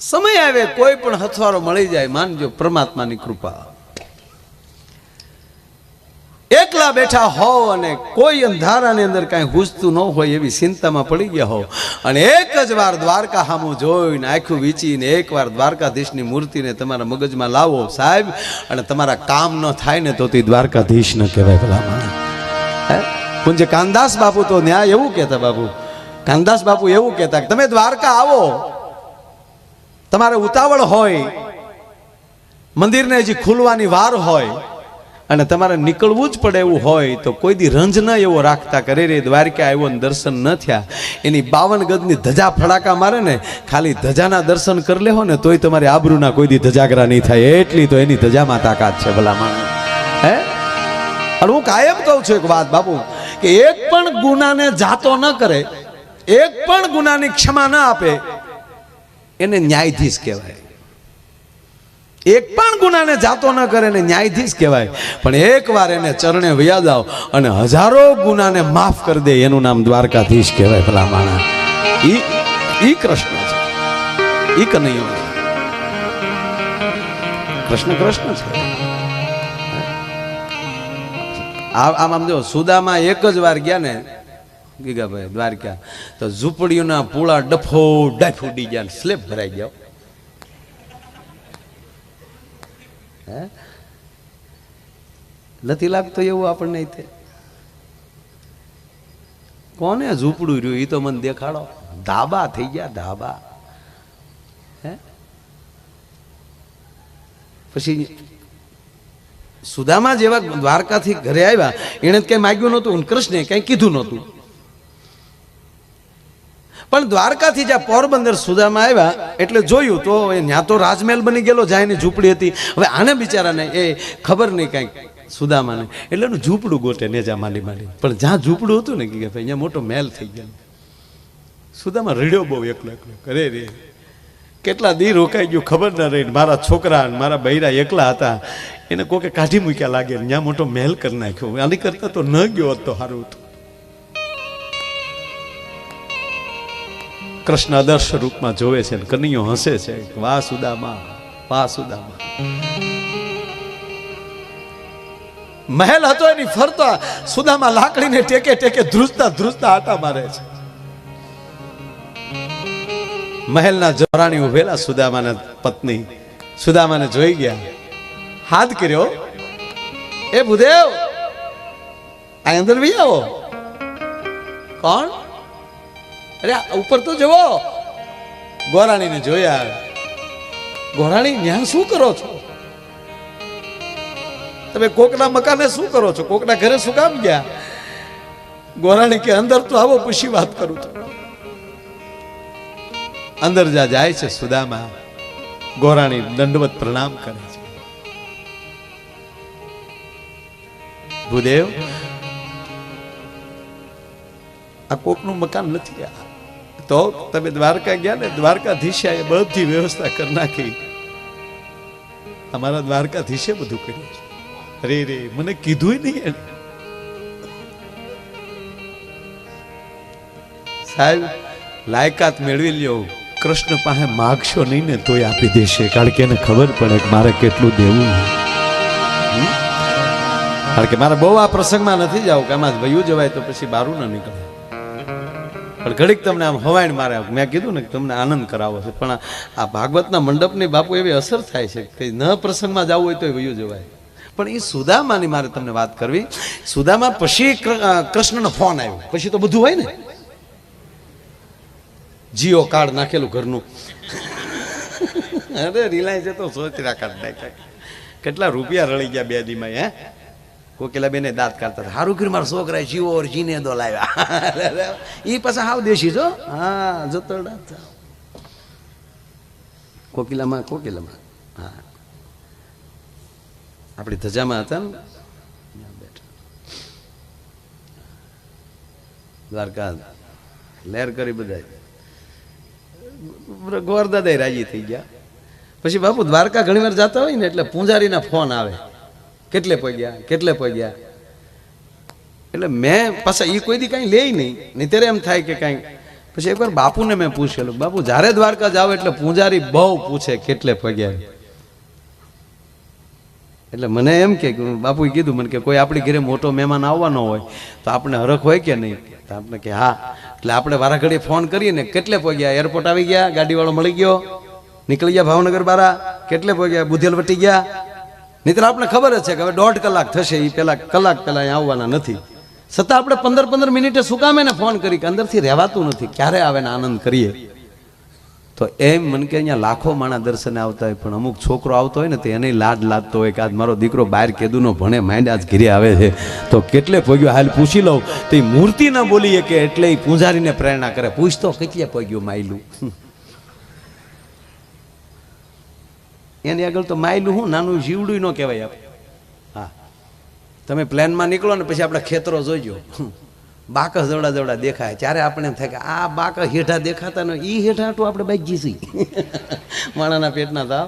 સમય આવે કોઈ પણ હથવારો મળી જાય, માનજો પરમાત્માની કૃપા. એકલા બેઠા હોવ અને કોઈ અંધારાની અંદર કાંઈ હુજતું ન હોય એવી ચિંતામાં પડી ગયા હોવ. અને એક જ વાર દ્વારકા હામું જોઈને આખું વીંચીને એક વાર દ્વારકાધીશની મૂર્તિને તમારા મગજમાં લાવો સાહેબ, અને તમારા કામ ન થાય ને તો તે દ્વારકાધીશ ન કહેવાય ભલા માણસ હે? કાનદાસ બાપુ તો ન્યાય એવું કહેતા બાપુ. કાનદાસ બાપુ એવું કહેતા તમે દ્વારકા આવો. તમારે ઉતાવળ હોય, મંદિરને હજી ખુલવાની વાર હોય અને તમારે નીકળવું જ પડે એવું હોય તો કોઈ દી રંજ ન એવો રાખતા કરે રે, દ્વારકા આવ્યો ને દર્શન ન થયા. એની બાવન ગજની ધજા ફડાકા મારે ને, ખાલી ધજાના દર્શન કરી લેહો ને, તોય તમારી આબરૂના કોઈ દી ધજાગરા નહીં થાય. એટલી તો એની ધજામાં તાકાત છે ભલા માણસ હે? અને હું કાયમ કહું છું એક વાત, બાપુ, કે એક પણ ગુનાને જાતો ન કરે, એક પણ ગુનાની ક્ષમા ન આપે એને ન્યાયાધીશ કહેવાય. એક પણ ગુનાને જાતો ન કરે ને ન્યાયાધીશ કહેવાય. પણ એકવાર એને ચરણે વયા આવ અને હજારો ગુનાને માફ કરી દે, એનું નામ દ્વારકાધીશ કહેવાય ભલા માણા ઈ ઈ કૃષ્ણ છે. ઈ કનૈયો. કૃષ્ણ કૃષ્ણ છે. આ- આમ આમ જો, સુદામાં એક જ વાર ગયા ને ગીગાભાઈ, દ્વારકા. તો ઝૂંપડીઓના પૂળા ડફો ડફ ઉડી ગયા સ્લેપ ભરાઈ ગયો. નથી લાગતો એવું આપણને તે? કોને ઝૂંપડું રહ્યું? એ તો મને દેખાડો. ધાબા થઈ ગયા, ધાબા. હે? પછી સુદામા જેવા દ્વારકાથી ઘરે આવ્યા, એણે કઈ માગ્યું નહોતું કૃષ્ણે કઈ કીધું નહોતું. પણ દ્વારકાથી જ્યાં પોરબંદર સુદામાં આવ્યા, એટલે જોયું તો એ ત્યાં તો રાજમહેલ બની ગયેલો જાયની ઝૂંપડી હતી. હવે આને બિચારાને એ ખબર નહીં કાંઈક સુદામાને. એટલે એનું ઝૂંપડું ગોટે નેજા માલી માલી પણ જ્યાં ઝૂંપડું હતું ને કે ભાઈ, અહીંયા મોટો મહેલ થઈ ગયો. સુદામા રડ્યો બહુ એકલો એકલો. કરે રે. કેટલા દી રોકાઈ ગયું, ખબર ન રહી. મારા છોકરા મારા બૈરા એકલા હતા. એને કોકે કાઢી મૂક્યા લાગે ત્યાં મોટો મહેલ કરી નાખ્યો. આની કરતા તો ન ગયો હતો સારું હતું. કૃષ્ણ આદર્શ રૂપમાં જોવે છે કનૈયો હસે છે. વાહ સુદામા મહેલ હતો એની ફરતા સુદામા લાકડીને ટેકે ટેકે ધ્રુજતા ધ્રુજતા આટા મારે છે. મહેલના જોરાણી ઉભેલા સુદામાના પત્ની સુદામાને જોઈ ગયા. હાથ કર્યો. એ ભૂદેવ, આ અંદર બી આવો. કોણ? અરે ઉપર તો જુઓ. ગોરાણીને જોયા. ગોરાણી, ન્યા શું કરો છો? તમે કોકના મકાને શું કરો છો? કોકના ઘરે શું કામ ગયા? ગોરાણી કે, અંદર તો આવો, પછી વાત કરું છું. અંદર જા, જાય છે સુદામા. ગોરાણી દંડવત પ્રણામ કરે છે. ભૂદેવ, આ કોકનું મકાન નથી આ. તો તમે દ્વારકા ગયા ને, દ્વારકાધીશે બધી વ્યવસ્થા કરી નાખી. અમારા દ્વારકાધીશે બધું કર્યું છે. અરે રે મને કીધું નહીં એને. સાહેબ, લાયકાત મેળવી લ્યો. કૃષ્ણ પાસે માગશો નહીં ને તોય આપી દેશે. કારણ કે એને ખબર પડે કે મારે કેટલું દેવું કારણ કે મારે બહુ આ પ્રસંગમાં નથી જાવ, કે આમાં ભયું જવાય તો પછી બારું ના નીકળે. પણ ઘડીક તમને આમ હવાઈણ મારે મેં કીધું ને કે તમને આનંદ કરાવો છે. પણ આ- ભાગવતના મંડપની બાપુ એવી અસર થાય છે કે ન પ્રસંગમાં જવું હોય તો વયું જવાય. પણ એ સુદામાની મારે તમને વાત કરવી. સુદામા પછી કૃષ્ણનો ફોન આવ્યો. પછી તો બધું હોય ને. જીઓ કાર્ડ નાખેલું ઘરનું. અરે, રિલાયન્સે તો સોચરા કાર્ડ નાખ્યા કેટલા રૂપિયા રળી ગયા બે દીમાં, હે? કોકિલા બેને દાંત કાઢતા હતા. હારું કર્યું મારા છોકરા જીવો ઓર જીને દો લાવ્યા. એ પાછા હાવ દેશી જો હા. જતરડા કોકિલામાં કોકિલામાં. હા. આપણી ધજામાં હતા ને. દ્વારકા, લહેર કરી બધા ગોરદાદા રાજી થઈ ગયા. પછી બાપુ દ્વારકા ઘણી વાર જતા હોય ને એટલે પૂંજારીના ફોન આવે. કેટલે પગ્યા? કેટલે પગ્યા? એટલે મેં પાછા એ કોઈ દી કાંઈ લે નહીં. ત્યારે એમ થાય કે કાંઈ પછી એકવાર બાપુને મેં પૂછેલું, બાપુ, જ્યારે દ્વારકા જાવ એટલે પૂજારી બહુ પૂછે કેટલે પગ્યા? એટલે મને એમ કે બાપુએ કીધું, મને કે કોઈ આપણી ઘરે મોટો મહેમાન આવવાનો હોય, તો આપણે હરખ હોય કે નહીં? તો આપણે કે, હા. એટલે આપણે વારા ઘડીએ ફોન કરીએ ને, કેટલે પગ્યા? એરપોર્ટ આવી ગયા, ગાડીવાળો મળી ગયો. નીકળી ગયા ભાવનગર બારા. કેટલે પગ્યા? બુધેલ વટી ગયા. નહીતર આપણે ખબર જ છે કે હવે દોઢ કલાક થશે એ પેલા કલાક પહેલાં અહીંયા આવવાના નથી. છતાં આપણે પંદર પંદર મિનિટે શું ને ફોન કરી કે અંદરથી રહેવાતું નથી, ક્યારે આવે ને આનંદ કરીએ? તો એમ મને કે અહીંયા લાખો માણા દર્શને આવતા હોય, પણ અમુક છોકરો આવતો હોય ને તો એને લાડ લાદતો હોય કે આજ મારો દીકરો બહાર કેદુનો ભણે માંડ આજ ઘીરે આવે છે. તો કેટલે પગ્યો? હાલ પૂછી લઉં. તો એ મૂર્તિ ના બોલીએ કે એટલે એ પૂંજારીને પ્રેરણા કરે. પૂછતો કેટલે પગ્યું માયલું? એની આગળ તો માયલું હું, નાનું જીવડું ન કહેવાય આપ હા. તમે પ્લેનમાં નીકળો ને પછી આપણે ખેતરો જોઈજો બાકસ દોડા દોડા દેખાય. ત્યારે આપણે એમ થાય કે આ બાકસ હેઠા દેખાતા ન એ હેઠા તો આપણે બાઈક જીસી માણાના પેટના તાવ.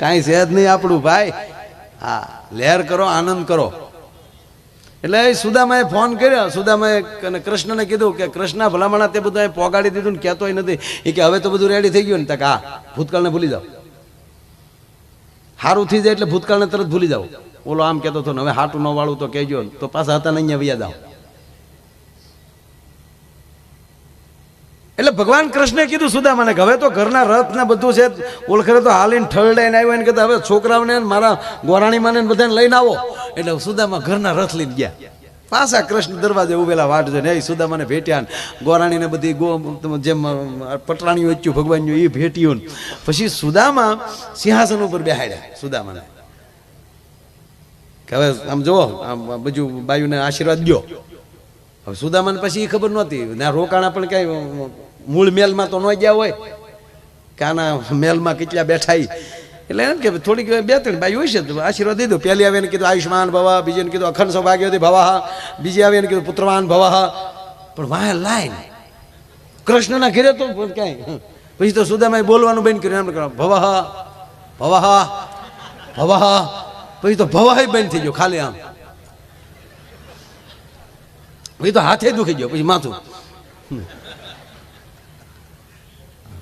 કાંઈ છે નહીં આપણું ભાઈ. હા, લહેર કરો, આનંદ કરો. એટલે એ સુદામાએ ફોન કર્યો. સુદામાએ અને કૃષ્ણને કીધું કે કૃષ્ણ, ભલામણા તે બધું પોગાડી દીધું ને કહેતો નથી. એ કે હવે તો બધું રેડી થઈ ગયું ને. તક હા, ભૂતકાળને ભૂલી જાઓ. સારું થઈ જાય એટલે ભૂતકાળને તરત ભૂલી જાઓ. ઓલો આમ કહેતો હતો ને, હવે હાટું ન વાળું તો કહેજો તો પાછા હતા ને અહીંયા વ્યાજ આવો એટલે ભગવાન કૃષ્ણે કીધું સુદામાને મને હવે તો ઘરના રથ ને બધું છે ઓળખરે તો હાલીને ઠરડાઈને આવ્યો એને કહેતા, હવે છોકરાઓને મારા ગોરાણીમાને બધાને લઈને આવો. એટલે સુદામા ઘરના રથ લઈને ગયા. પાછા કૃષ્ણ દરવાજે ઉભેલા વાટ જોઈને એ સુદામાને ભેટ્યા ગોરાણીને બધી ગો જેમ પટરાણી વચ્યું ભગવાનનું એ ભેટ્યું પછી સુદામા સિંહાસન ઉપર બેહાડ્યા, સુદામાને. કે હવે આમ જુઓ, આમ બીજું બાયુને આશીર્વાદ દો હવે સુદામાને પછી એ ખબર નહોતી. ના રોકાણા પણ કઈ મૂળ મેલમાં તો ન ગયા હોય. કાના મેલમાં કેટલા બેઠા ઈ. એટલે એમ કે થોડીક બે ત્રણ બાઈ હોય છે આશીર્વાદ દીધો પહેલી આવે એને કીધું આયુષ્માન ભવા, બીજીને કીધું અખંડ સૌભાગ્યવતી ભવાહ બીજી આવે એને કીધું પુત્રવાન ભવાહ પણ વાહ લાઈન કૃષ્ણના ઘેરે તો ક્યાંય? પછી તો સુદામાએ બોલવાનું બંધ કર્યું. એમ ભવાહ ભવાહ ભવાહ પછી તો ભવાહ બંધ થઈ ગયો ખાલી આમ. પછી તો હાથે દુખી ગયો, પછી માથું.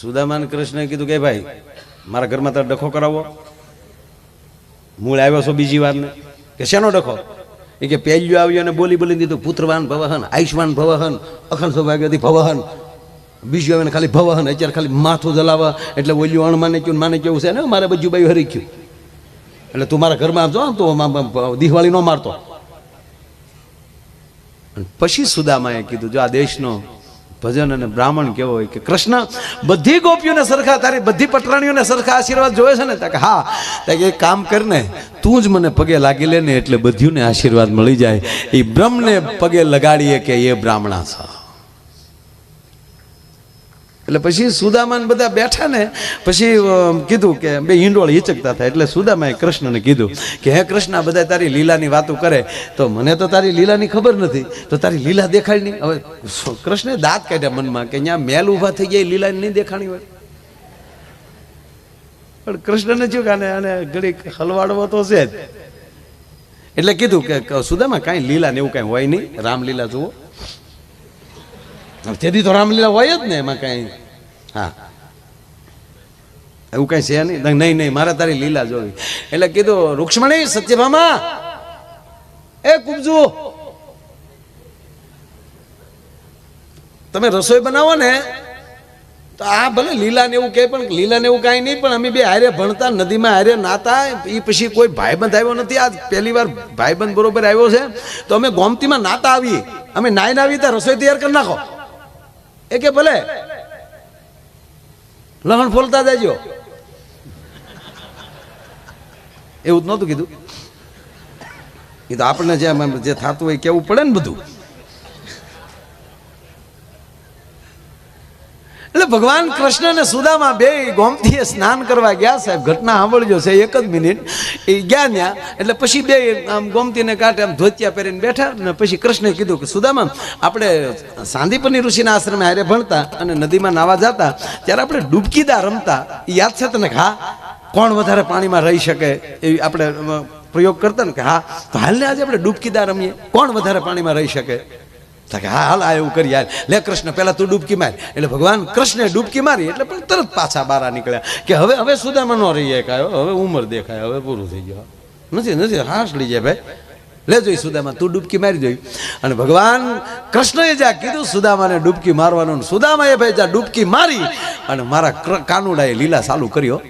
સુદામાન કૃષ્ણએ કીધું કે ભાઈ મારા ઘરમાં તારે ડખો કરાવો મૂળ આવ્યો છો બીજી વાર ને કે શેનો ડખો? એ કે પહેલ્યું આવ્યો અને બોલી બોલી દીધું, પુત્રવાન ભવહન આયુષ્માન ભવહન, અખંડ સૌભાગ્યથી ભવહન. બીજું આવે ખાલી ભવહન, અત્યારે ખાલી માથું જલાવવા એટલે ઓલ્યું અણ માને ક્યું માને કેવું છે ને? મારે બધું બાયું હરી ગયું. એટલે તું મારા ઘરમાં આવજો તો દિવાળી ન મારતો. પછી સુદામાએ કીધું, જો આ દેશનો ભજન અને બ્રાહ્મણ કેવો હોય કે કૃષ્ણ બધી ગોપીઓને સરખા, તારી બધી પટરાણીઓને સરખા આશીર્વાદ જોવે છે ને? કે હા. કે એક કામ કરને તું જ મને પગે લાગી લે ને એટલે બધીઓને આશીર્વાદ મળી જાય. એ બ્રહ્મને પગે લગાડીએ કે એ બ્રાહ્મણા છે. એટલે પછી સુદામાને બધા બેઠા ને, પછી કીધું કે, બે હિંડોળ હિચકતા થાય એટલે સુદામાએ કૃષ્ણને કીધું કે, હે કૃષ્ણ બધા તારી લીલાની વાતો કરે. તો મને તો તારી લીલાની ખબર નથી, તો તારી લીલા દેખાડી નહીં. હવે કૃષ્ણે દાંત કાઢ્યા મનમાં કે અહીંયા મેલ ઊભા થઈ ગયા લીલા નહીં દેખાણી હોય. પણ કૃષ્ણને જો આને આને ઘડીક હલવાડવો તો છે જ. એટલે કીધું કે સુદામા, કાંઈ લીલા ને એવું કાંઈ હોય નહીં. રામલીલા જુઓ. તેથી તો રામલીલા હોય જ ને, એમાં કાંઈ હા. એવું કઈ છે નહીં? નહીં, નહીં મારે તારી લીલા જોવી. એટલે કીધું રૂક્ષ્મણી સત્યભામા એ કુબજુ. તમે રસોઈ બનાવો ને તો આ ભલે લીલા ને એવું કહે પણ લીલા ને એવું કાંઈ નહીં પણ અમે બે હારે ભણતા નદીમાં હારે નાતા એ પછી કોઈ ભાઈબંધ આવ્યો નથી. આજ પહેલી વાર ભાઈબંધ બરોબર આવ્યો છે. તો અમે ગોમતીમાં નાતા આવીએ. અમે નાઈને આવીએ ત્યાં રસોઈ તૈયાર કરી નાખો. એ કે ભલે લહણ ફોલતા જાજો. એવું જ નહોતું કીધું. એ તો આપણને જે જે થતું હોય કેવું પડે ને બધું. ભગવાન કૃષ્ણ ને સુદામા બે ગોમતીએ સ્નાન કરવા ગયા, સાહેબ, ઘટના સાંભળજો છે એક જ મિનિટ. એ ગયા ત્યાં, એટલે પછી બે આમ ગોમતીને કાંઠે આમ ધોતિયા પહેરીને બેઠા ને પછી કૃષ્ણે કીધું કે, સુદામા, આપણે સાંદીપની ઋષિના આશ્રમે હારે ભણતા અને નદીમાં નાવા જતા, ત્યારે આપણે ડૂબકીદા રમતા યાદ છે તને હા? કોણ વધારે પાણીમાં રહી શકે એવી આપણે પ્રયોગ કરતા ને કે હા? તો હાલને આજે આપણે ડૂબકીદા રમીએ. કોણ વધારે પાણીમાં રહી શકે? કે હા, હાલ, આ એવું કરી, હાલ. લે, કૃષ્ણ, પહેલાં તું ડૂબકી માર. એટલે ભગવાન કૃષ્ણે ડૂબકી મારી, એટલે પણ તરત પાછા બારા નીકળ્યા. કે હવે હવે સુદામાં ન રહીએ કાંઈ હવે ઉંમર દેખાય, હવે પૂરું થઈ ગયો. નથી નથી હાશ લઈ જાય ભાઈ. લે, જોઈ, સુદામા, તું ડૂબકી મારી જોઈ. અને ભગવાન કૃષ્ણએ જ્યાં કીધું, સુદામાને ડૂબકી મારવાનું સુદામાએ ભાઈ જ્યાં ડૂબકી મારી, અને મારા કાનુડાએ લીલા ચાલુ કર્યો.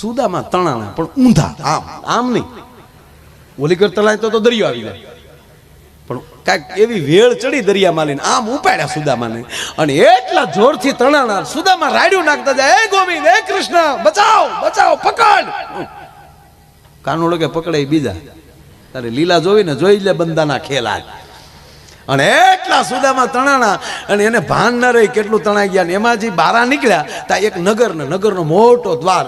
સુદામા તણાણા, પણ ઊંધા, આમ આમ નહીં. ઓલી કરતા લાય તો દરિયો આવી જાય. પણ કાંઈક એવી વેળ ચડી દરિયા માલીને આમ ઉપાડ્યા સુદામાને. અને એટલા જોરથી તણાણા સુદામા રાડ્યું નાખતા જાય, હે ગોવિંદ, હે કૃષ્ણ, બચાવ બચાવ, પકડ. કાનુડો કે પકડે બીજા. તારે લીલા જોઈને જોઈ લે બંદાના ખેલા અને એટલા સુદામાં તણાણા અને એને ભાન ન રહી કેટલું તણાઈ ગયા ને એમાં જે બારા નીકળ્યા, ત્યાં એક નગર ને નગરનો મોટો દ્વાર.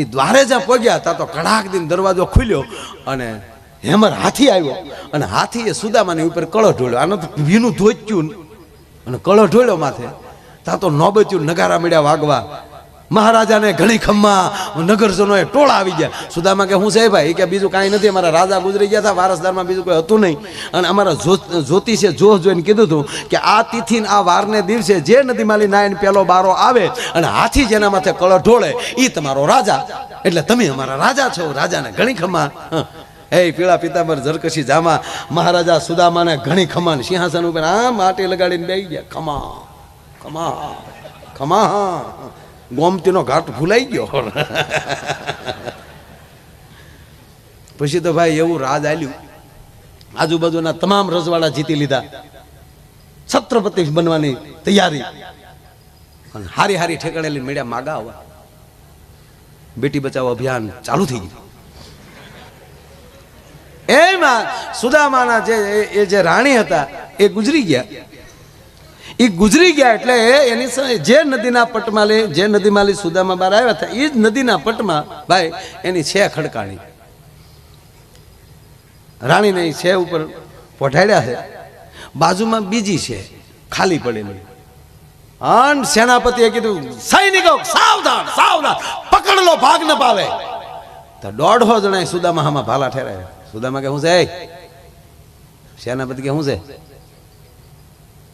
એ દ્વારે જ્યાં પહોંચ્યા ત્યાં તો કડાક દિન દરવાજો ખુલ્યો. અને હેમર હાથી આવ્યો. અને હાથીએ સુદામાની ઉપર કળો ઢોળ્યો. આનો તો ભીનું ધોચ્યું. અને કળો ઢોળ્યો માથે. તા તો નોબત્યું નગારા મળ્યા વાગવા. મહારાજાને ઘણી ખમ્મા. નગરજનોએ ટોળા આવી ગયા. સુદામા કે, હું છે ભાઈ? કે, બીજું કાંઈ નથી. અમારા રાજા ગુજરી ગયા હતા વારસદારમાં બીજું કોઈ હતું નહીં. અને અમારા જ્યોત- જ્યોતિષે જોહ જોઈને કીધું હતું કે, આ તિથિને, આ વારને દિવસે જે નદી માલી નાયન પેલો બારો આવે અને હાથી જેના માથે કળ ઢોળે એ તમારો રાજા. એટલે તમે અમારા રાજા છો. રાજાને ઘણી ખમ્મા. હં. પીળા પિતાંબર ઝરકશી જામા, મહારાજા સુદામાને ઘણી ખમાન, સિંહાસન ઉપર આમ માટી લગાડીને બેસી ગયા. ખમા ખમા ખમા ગોમતીનો ઘાટ ભૂલાઈ ગયો. પછી તો ભાઈ એવું રાજ આલ્યું. આજુબાજુના તમામ રજવાડા જીતી લીધા. છત્રપતિ બનવાની તૈયારી. હારી હારી ઠેકાણે લઈને મેળ્યા માગા આવવા બેટી બચાવો અભિયાન ચાલુ થઈ ગયું. એમાં સુદામાના જે એ- જે રાણી હતા, એ ગુજરી ગયા. એ ગુજરી ગયા એટલે એની જે નદીના પટમાં લે જે નદીમાં લે સુદામા બહાર આવ્યા હતા એ જ નદીના પટમાં ભાઈ એની છે ખડકાણી. રાણીને છે ઉપર પોઢાડ્યા છે. બાજુમાં બીજી છે, ખાલી પડેલી અન સેનાપતિએ કીધું, સૈનિકો, સાવધાન સાવધાન, પકડલો, ભાગ ન પાવે તો દોઢો જણા સુદામા હામાં ભાલા ઠેરાય. સુદામા કે શું છે? સેનાપતિ કે શું છે?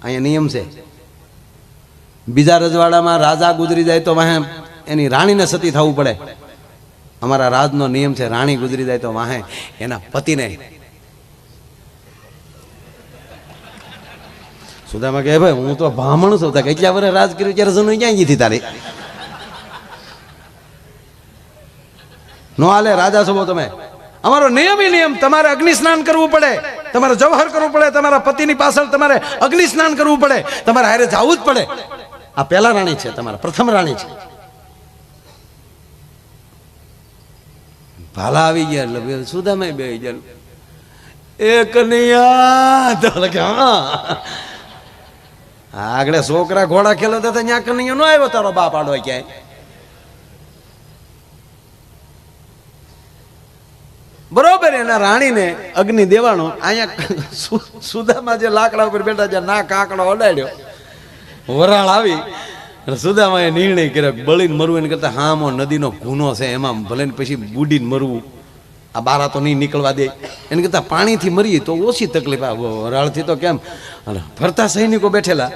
અહીંયા નિયમ છે. બીજા રજવાડામાં રાજા ગુજરી જાય તો વાહે એની રાણીને સતી થવું પડે. અમારા રાજનો નિયમ છે, રાણી ગુજરી જાય તો વાહે એના પતિને. સુદામા કહે ભાઈ, હું તો બ્રાહ્મણ છું. તો કેટલા વર્ષ રાજ કર્યું? ત્યારે જનુ ક્યાં ગઈ તારી? નો હાલે, રાજા છો તમે. અમારો નિયમી નિયમ, તમારે અગ્નિ સ્નાન કરવું પડે. તમારે જવહર કરવું પડે, તમારા પતિની પાછળ તમારે અગ્નિ સ્નાન કરવું પડે. તમારે હારે જવું જ પડે. આ પહેલા રાણી છે તમારા, પ્રથમ રાણી છે. ભાલા આવી ગયા, એટલે સુદામાં બે ગયા. એ કનૈયા આગળ છોકરા ઘોડા ખેલો ત્યાં કનૈયો નો આવ્યો, તારો બાપ આડો ક્યાંય? બરોબર, એના રાણીને અગ્નિ દેવાનો અહીંયા સુદામાં જે લાકડા ઉપર બેઠા છે, ના કાકડો અડાડ્યો. વરાળ આવી સુદામાં એ નિર્ણય કર્યો બળીને મરવું એને કરતા હામો નદીનો ગુનો છે, એમાં ભલે પછી બુડીને મરવું, આ બારા તો નહીં નીકળવા દે. એને કરતા પાણીથી મરીએ તો ઓછી તકલીફ વરાળથી તો કેમ? ફરતા સૈનિકો બેઠેલા.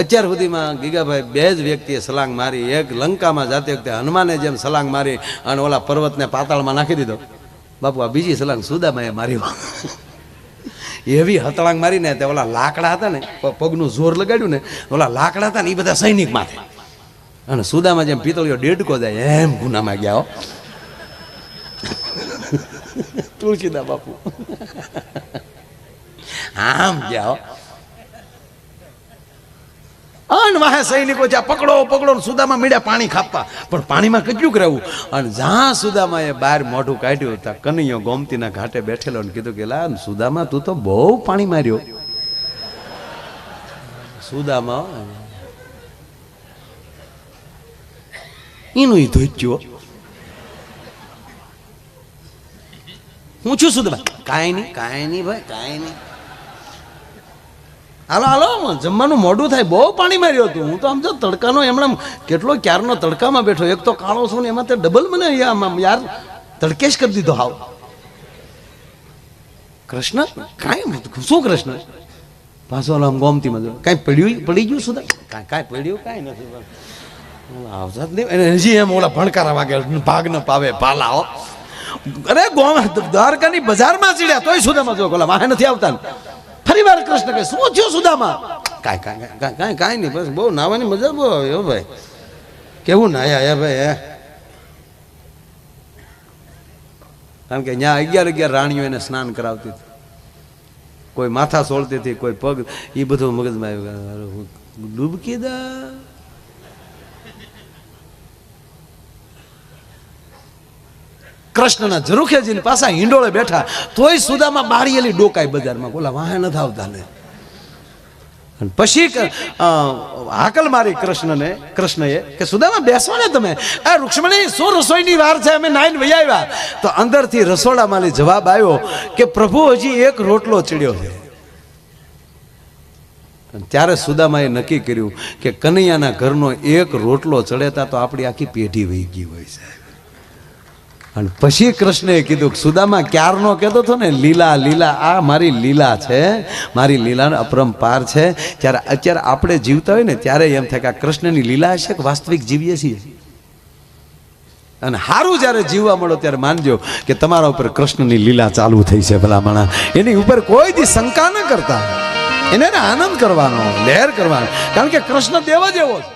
અત્યાર સુધીમાં ગીગાભાઈ બે જ વ્યક્તિએ સલાંગ મારી, એક લંકામાં જાતે વખતે હનુમાને જેમ સલાંગ મારી, અને ઓલા પર્વતને પાતાળમાં નાખી દીધો. બાપુ, આ બીજી સલાંગ સુદામાએ માર્યો એવી હતળાંગ મારીને તે ઓલા લાકડા હતા ને પગનું જોર લગાડ્યું ને, ઓલા લાકડા હતા ને એ બધા સૈનિક માથે. અને સુદામાં જેમ પિતળીઓ ડેડકો જાય, એમ ગુનામાં ગયા તુલસીદા બાપુ. આમ ગયા અન સૈનિકો જ્યાં પકડો પકડો સુદામાં મીડ્યા પાણી ખાપવા પણ પાણીમાં કેટલું રહેવું. અને જ્યાં એ બહાર મોઢું કાઢ્યું ત્યાં કનૈયો ગોમતીના ઘાટે બેઠેલો ને કીધું કે, લા સુદામા તું તો બહુ પાણી માર્યો. સુદામા એનું ઈ ધોચ્યો હું છું સુદામા? કાંઈ નહીં કાંઈ નહીં ભાઈ, કાંઈ નહીં. હાલો હાલો જમવાનું મોડું થાય, બહુ પાણી માર્યું હતું. હું તો આમ જો તડકાનો એમણે કેટલો ક્યારનો તડકામાં બેઠો, એક તો કાળો છો ને એમાં તે ડબલ મને યાર તડકેશ કરી દીધો હાવ. કૃષ્ણ, કાંઈ શું કૃષ્ણ. પાછો હાલો, આમ ગોમતીમાં જો કાંઈ પડ્યું, પડી ગયું સુધા? કાંઈ કાંઈ પડ્યું, કાંઈ નથી આવતા જ નહીં. હજી એમ ઓલા ભણકારા વાગે ભાગ ન પાવે, પાલા અરે ગોમ, દ્વારકાની બજારમાં ચીડ્યા, તોય સુદામાં જો ઓલા વાહે નથી આવતા વાર કૃષ્ણ કહે શું થયું સુદામા? કાંઈ કાંઈ કાંઈ કાંઈ નહીં, બસ બહુ નાવાની મજા બહુ આવે, હો ભાઈ. કેવું નાયા હે ભાઈ, હે? કારણ કે ત્યાં અગિયાર અગિયાર રાણીઓ એને સ્નાન કરાવતી હતી. કોઈ માથા સોળતી હતી, કોઈ પગ એ બધું મગજમાં આવ્યું. ડૂબકી દા. કૃષ્ણના ઝરૂખેજીની પાછા હિંડોળે બેઠા. તોય સુદામાં બારીયેલી ડોકાય બજારમાં. બોલા, વાહે નથી આવતા ને. પછી હાકલ મારી કૃષ્ણને, કૃષ્ણએ કે, સુદામાં, બેસો ને તમે. આ રૂક્ષ્મણી શું રસોઈની વાર છે? અમે નાઈન વહી આવ્યા. તો અંદરથી રસોડામાંથી જવાબ આવ્યો કે, પ્રભુ, હજી એક રોટલો ચડ્યો છે. ત્યારે સુદામાએ નક્કી કર્યું કે, કનૈયાના ઘરનો એક રોટલો ચડેતા તો આપણી આખી પેઢી વહી ગઈ હોય છે અને પછી કૃષ્ણએ કીધું સુદામા ક્યારનો કહેતો હતો ને, લીલા લીલા, આ મારી લીલા છે, મારી લીલાનો અપરંપાર છે. ત્યારે અત્યારે આપણે જીવતા હોય ને, ત્યારે એમ થાય કે આ કૃષ્ણની લીલા હશે કે વાસ્તવિક જીવીએ છીએ? અને સારું જ્યારે જીવવા મળો ત્યારે માનજો કે તમારા ઉપર કૃષ્ણની લીલા ચાલુ થઈ છે ભલામણા. એની ઉપર કોઈ દી શંકા ન કરતા. એને આનંદ કરવાનો, લહેર કરવાનો. કારણ કે કૃષ્ણ દેવ જ એવો છે.